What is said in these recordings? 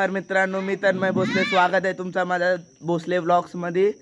नमस्कार मित्रांनो मी तन्मय भोसले. स्वागत आहे तुमचा माझ्या भोसले ब्लॉग्समध्ये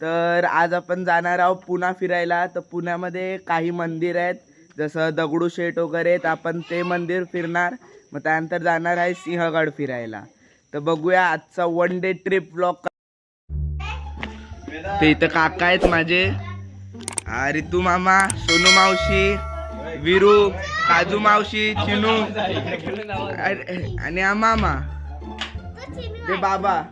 तर आज आपण जाणार आहोत पुणा फिरायला. तर पुण्यामध्ये काही मंदिर आहेत जसं दगडूशेठ वगैरे तर आपण ते मंदिर फिरणार. मग त्यानंतर जाणार आहे सिंहगड फिरायला. तर बघूया आजचा वन डे ट्रिप ब्लॉग ते इथं काका आहेत माझे. रितू मामा सोनू मावशी विरू काजू मावशी चिनू अरे- आणि हा मामा. ते बाबा.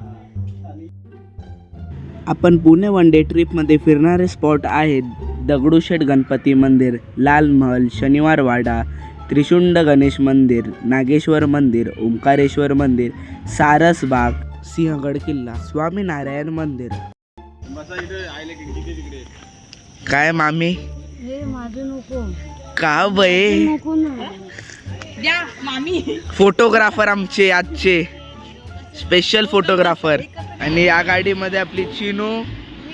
आपण पुणे वन डे ट्रिपमध्ये फिरणारे स्पॉट आहेत दगडूशेठ गणपती मंदिर लाल महल शनिवार वाडा त्रिशुंड गणेश मंदिर नागेश्वर मंदिर ओंकारेश्वर मंदिर सारसबाग सिंहगड किल्ला स्वामीनारायण मंदिर. काय मामी? हे माझं नको. का बये ना. फोटोग्राफर आमचे आजचे. स्पेशल फोटोग्राफर आणि या गाडीमध्ये आपली चिनू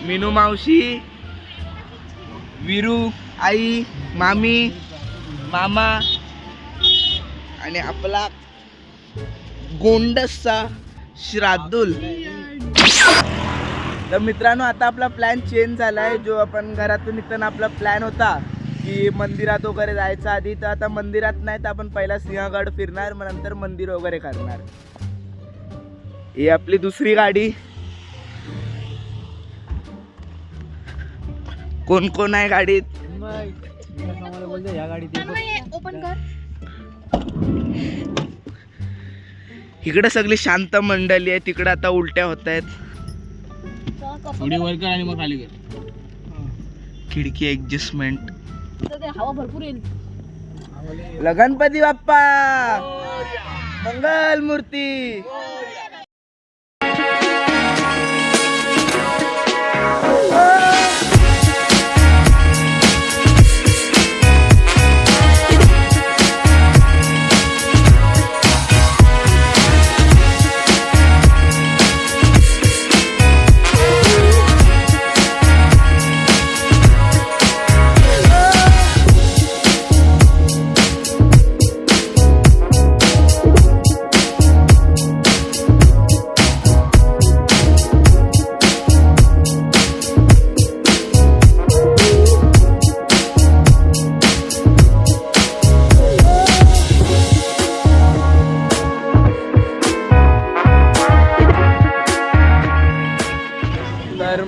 मिनू मावशी विरू आई मामी मामा आणि आपला गोंडसचा श्राद्धुल. तर मित्रांनो आता आपला प्लॅन चेंज झाला आहे जो आपण घरातून निघताना आपला प्लॅन होता की मंदिरात वगैरे जायचं आधी. तर आता मंदिरात नाही तर आपण पहिला सिंहगड फिरणार मग नंतर मंदिर वगैरे करणार. ही आपली दुसरी गाडी. कोण कोण आहे गाडीत? ओपन कर. इकडे सगळी शांत मंडळी आहे तिकडे आता उलट्या होत आहेत. थोडी वर कर आणि मग खाली कर. खिडकी ऍडजस्टमेंट ते हवा भरपूर येईल. गणपती बाप्पा! मंगल मूर्ती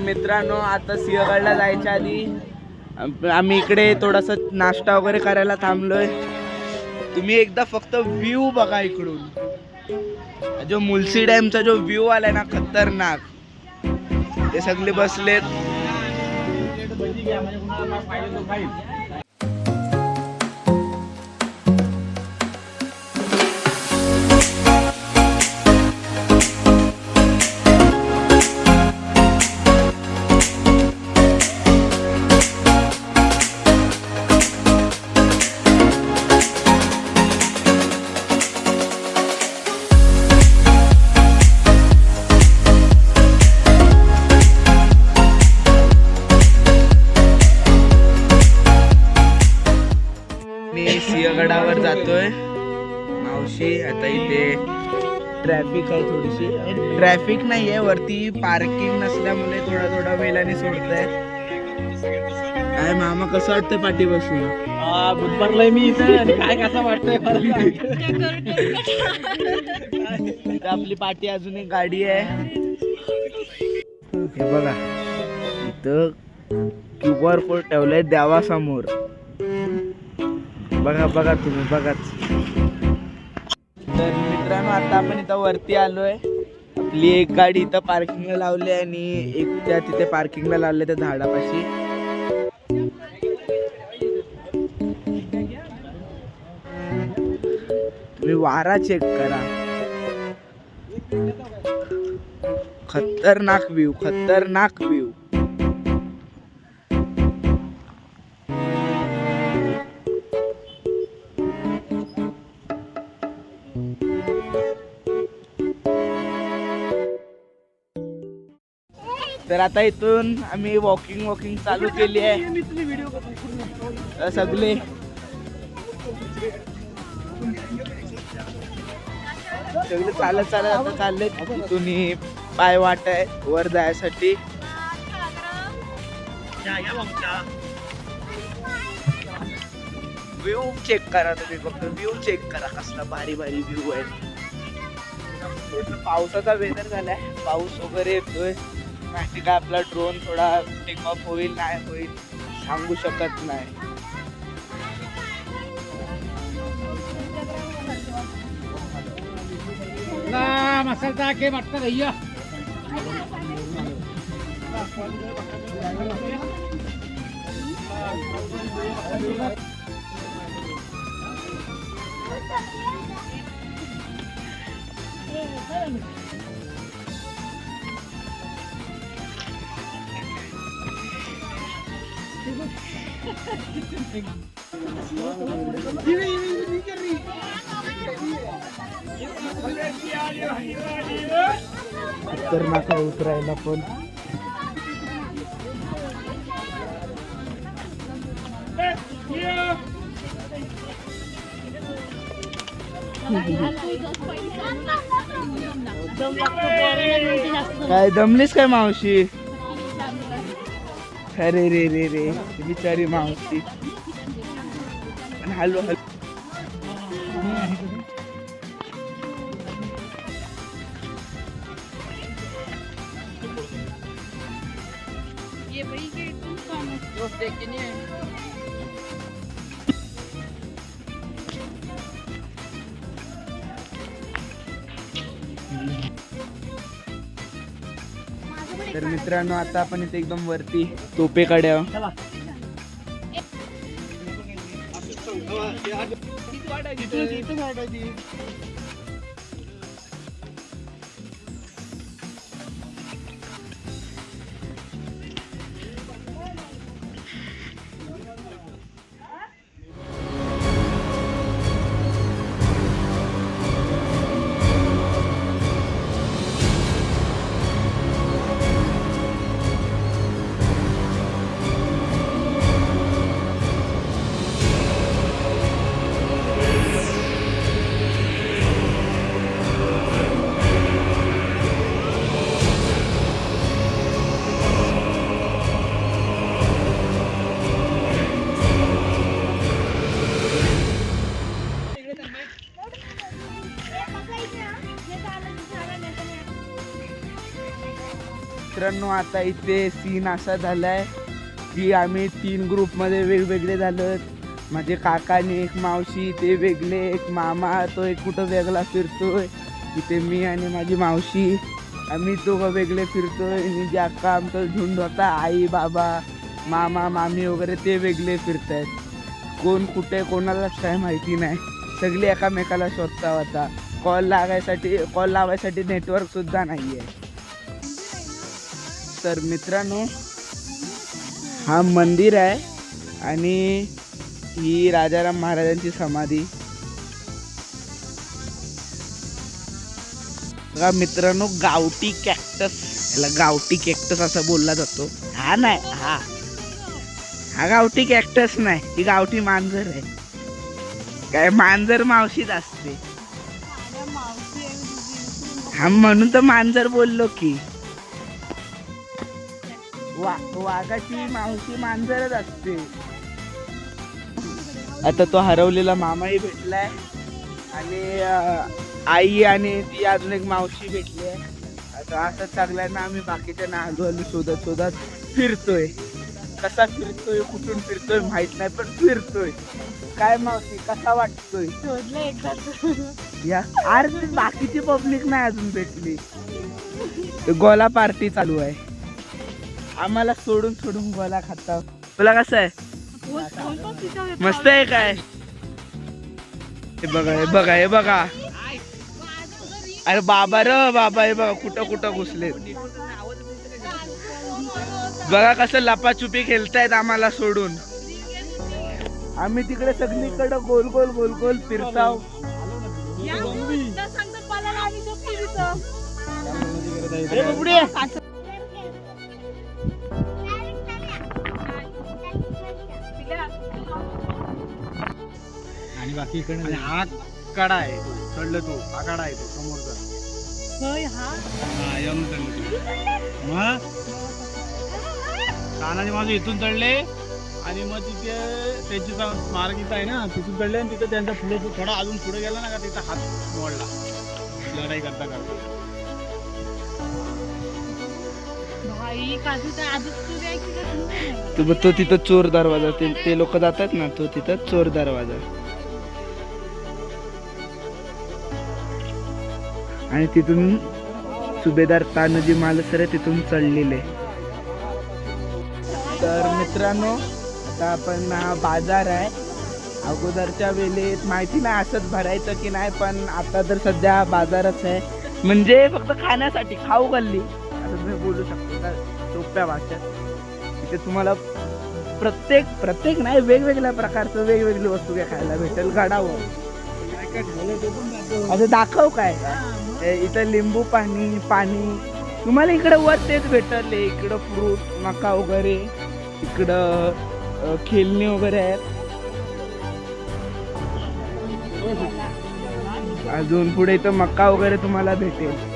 मित्रांनो आता सिंहगडला जायच्या आधी आम्ही इकडे थोडासा नाश्ता वगैरे करायला थांबलोय. तुम्ही एकदा फक्त व्ह्यू बघा इकडून. जो मुलसी डॅमचा जो व्ह्यू आलाय ना खतरनाक. ते सगळे बसलेत. ट्रॅफिक आहे थोडीशी. ट्रॅफिक नाही आहे वरती पार्किंग नसल्यामुळे थोडा थोडा वेळाने सोडताय. काय मामा कसं वाटतंय पाठी बसून बुधवारलाय मी इथं काय कसं वाटतंय आपली पाठी अजून एक गाडी आहे. हे बघा इथं क्यू आर कोड ठेवलाय देवासमोर. बघा बघा तुम्ही बघाच. मित्रांनो आता आपण इथं वरती आलोय. आपली एक गाडी इथं पार्किंगला लावली आहे आणि एक त्या तिथे पार्किंगला लावले त्या झाडापाशी. तुम्ही वारा चेक करा. खतरनाक व्ह्यू खतरनाक व्ह्यू तर आता इथून आम्ही वॉकिंग वॉकिंग चालू केली आहे. सगळे. सगळे चालत चालत आता चालले तिथून पाय वाट आहे वर जायसाठी. व्ह्यू चेक करा तुम्ही फक्त. व्ह्यू चेक करा कसला भारी भारी व्ह्यू आहे. पावसाचा वेदर झालाय. पाऊस वगैरे येतोय. माहिती का आपला ड्रोन थोडा टेक ऑफ होईल नाही होईल सांगू शकत नाही. मसाला के वाटतं भैया. खतरनाक आहे उतरायला पण काय दमलीस काय मावशी अरे रे रे रे बिचारी मावशी. पण हॅलो तर मित्रांनो आता आपण इथे एकदम वरती तोपेकडे आहो. मित्रांनो आता इथे सीन असा झालाय की आम्ही तीन ग्रुपमध्ये वेगवेगळे झालो. माझे काकाने एक मावशी ते वेगळे एक मामा तो एक कुठं वेगळा फिरतोय. इथे मी आणि माझी मावशी आम्ही दोघं वेगळे फिरतोय. मी जे अक्का आमचा झुंड होता आई बाबा मामा मामी वगैरे ते वेगळे फिरत आहेत कोण कुठे कोणालाच काय माहिती नाही. सगळे एकामेकाला शोधता होता कॉल लागायसाठी कॉल लावायसाठी नेटवर्कसुद्धा नाही आहे तर मित्रांनो हा मंदिर आहे आणि ही राजाराम महाराजांची समाधी. बघा मित्रांनो गावठी कॅक्टस याला गावठी कॅक्टस असं बोलला जातो. हा नाही हा. हा गावठी कॅक्टस नाही ही गावठी मांजर आहे. काय मांजर मावशीच असते. हा म्हणून तर मांजर बोललो की. वा वाघाची मावशी मांजरच असते. आता तो हरवलेला मामाही भेटलाय. आणि आई आणि ती अजून एक मावशी भेटली आहे. आता असं सगळ्यांना आम्ही बाकीच्या नालू शोधत शोधत फिरतोय. कसा फिरतोय कुठून फिरतोय माहीत नाही पण फिरतोय. काय मावशी कसा वाटतोय? या. अरे बाकीची पब्लिक नाही अजून भेटली. गोला पार्टी चालू आहे. आम्हाला सोडून सोडून गोला खाता तुला कसं आहे? मस्त आहे काय? हे बघा हे बघा हे बघा. अरे बाबा र बाबा हे बघा कुठं कुठं घुसले. बघा कसं लपाछुपी खेळतायत आम्हाला सोडून. आम्ही तिकडे सगळीकडे गोल गोल गोल गोल फिरताव. बाकी इकडे हा कडा आहे तो चढलं तो आखाडा आहे तो समोरचा होय हा. हा चढले ते. मग? तानाजी माझे इथून चढले आणि मग तिथे त्यांची सा- स्मारक इथं आहे ना तिथून चढले आणि तिथं त्यांचा पुढे थोडा अजून पुढे गेला ना का तिथं हात मोडला. लढाई करता करता. भाई काजू तर आधीच का? तो तो तिथं चोर दरवाजा ते ते लोक जातात ना तो तिथं चोर दरवाजा. आणि तिथून सुभेदार तानजी मालसरे तिथून चढलेले. तर मित्रांनो आता आपण हा बाजार आहे. अगोदरच्या वेळेत माहिती नाही असंच भरायचं की नाही पण आता तर सध्या बाजारच आहे. म्हणजे फक्त खाण्यासाठी खाऊ गल्ली. असं तुम्ही बोलू शकतो सोप्या भाषेत. तिथे तुम्हाला प्रत्येक प्रत्येक नाही वेगवेगळ्या प्रकारचं वेगवेगळी वस्तू काय खायला भेटेल गडावर असं हो. दाखव काय. इथं लिंबू पाणी पाणी. तुम्हाला इकडं वर तेच भेटले इकडं फ्रूट मका वगैरे इकडं खेळणी वगैरे आहेत. अजून पुढे इथं मका वगैरे तुम्हाला भेटेल.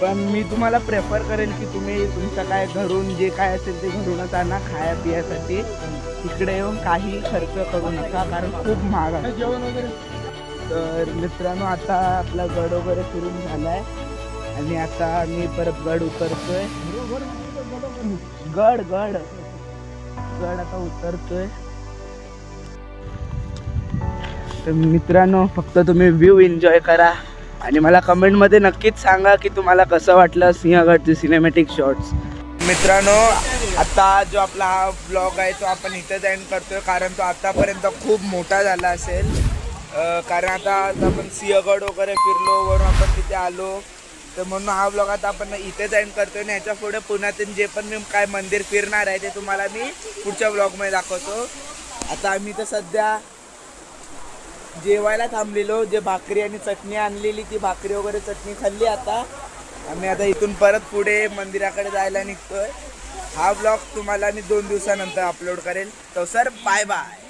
पण मी तुम्हाला प्रेफर करेल की तुम्ही तुमचं काय घरून जे काय असेल ते घरूनच आणा खाया पियासाठी. इकडे येऊन काही खर्च करू नका कारण खूप महाग आहे. जेवण वगैरे तर मित्रांनो आता आपला गड वगैरे फिरून झालाय. आणि आता मी परत गड उतरतोय. गड गड. गड आता उतरतोय. तर मित्रांनो फक्त तुम्ही व्ह्यू एन्जॉय करा. आणि मला कमेंटमध्ये नक्कीच सांगा की तुम्हाला कसं वाटलं सिंहगडचे सिनेमॅटिक शॉट्स मित्रांनो आता जो आपला हा ब्लॉग आहे तो आपण इथेच एंड करतोय. कारण तो आतापर्यंत खूप मोठा झाला असेल. कारण आता आपण सिंहगड वगैरे फिरलो वरून आपण तिथे आलो. तर म्हणून हा ब्लॉग आता आपण इथे जाईन करतोय आणि ह्याच्या पुढे पुण्यातून जे पण मी काय मंदिर फिरणार आहे ते तुम्हाला मी पुढच्या ब्लॉगमध्ये दाखवतो. आता आम्ही तर सध्या जेवायला थांबलेलो. जे भाकरी आणि चटणी आणलेली ती भाकरी वगैरे चटणी खाल्ली आता. आम्ही आता इथून परत पुढे मंदिराकडे जायला निघतोय. हा ब्लॉग तुम्हाला मी दोन दिवसानंतर अपलोड करेल. तो सर बाय बाय